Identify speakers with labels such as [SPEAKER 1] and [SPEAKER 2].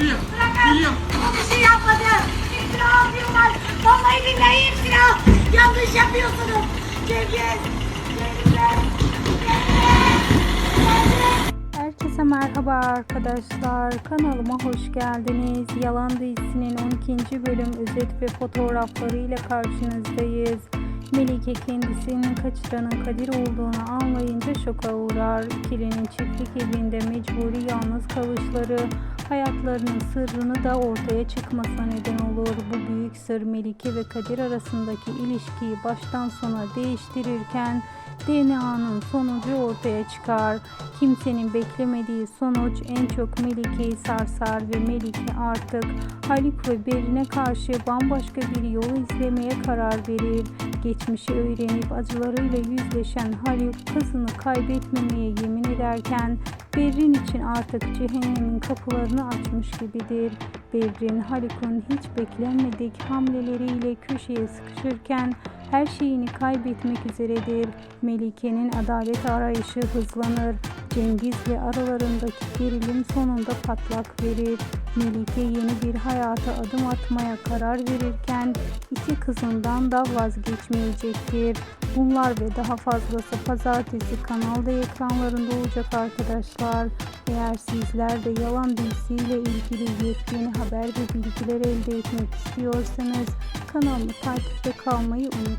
[SPEAKER 1] Geliyor.
[SPEAKER 2] Bırakın.
[SPEAKER 1] Geliyor.
[SPEAKER 2] O bir şey yapmadı. İftira atıyorlar. Vallahi billahi iftira. Yanlış yapıyorsunuz. Cengiz.
[SPEAKER 3] Herkese merhaba arkadaşlar. Kanalıma hoş geldiniz. Yalan dizisinin 12. bölüm özet ve fotoğraflarıyla karşınızdayız. Melike kendisinin kaçıranın Kadir olduğunu anlayınca şoka uğrar. İkilinin çiftlik evinde mecburi yalnız kalışları hayatlarının sırrını da ortaya çıkmasına neden olur. Bu büyük sır Melike ve Kadir arasındaki ilişkiyi baştan sona değiştirirken DNA'nın sonucu ortaya çıkar. Kimsenin beklemediği sonuç en çok Melike'yi sarsar ve Melike artık Haluk ve Berin'e karşı bambaşka bir yol izlemeye karar verir. Geçmişi öğrenip acılarıyla yüzleşen Haluk kızını kaybetmemeye yemin ederken Berrin için artık cehennemin kapılarını açmış gibidir. Berrin Haluk'un hiç beklenmedik hamleleriyle köşeye sıkışırken her şeyini kaybetmek üzeredir. Melike'nin adalet arayışı hızlanır. Cengiz'le aralarındaki gerilim sonunda patlak verir. Melike yeni bir hayata adım atmaya karar verirken iki kızından da vazgeçmeyecektir. Bunlar ve daha fazlası pazartesi kanalda ekranlarında olacak arkadaşlar. Eğer sizler de yalan dizisiyle ilgili yepyeni haber ve bilgiler elde etmek istiyorsanız kanalımı takipte kalmayı unutmayın.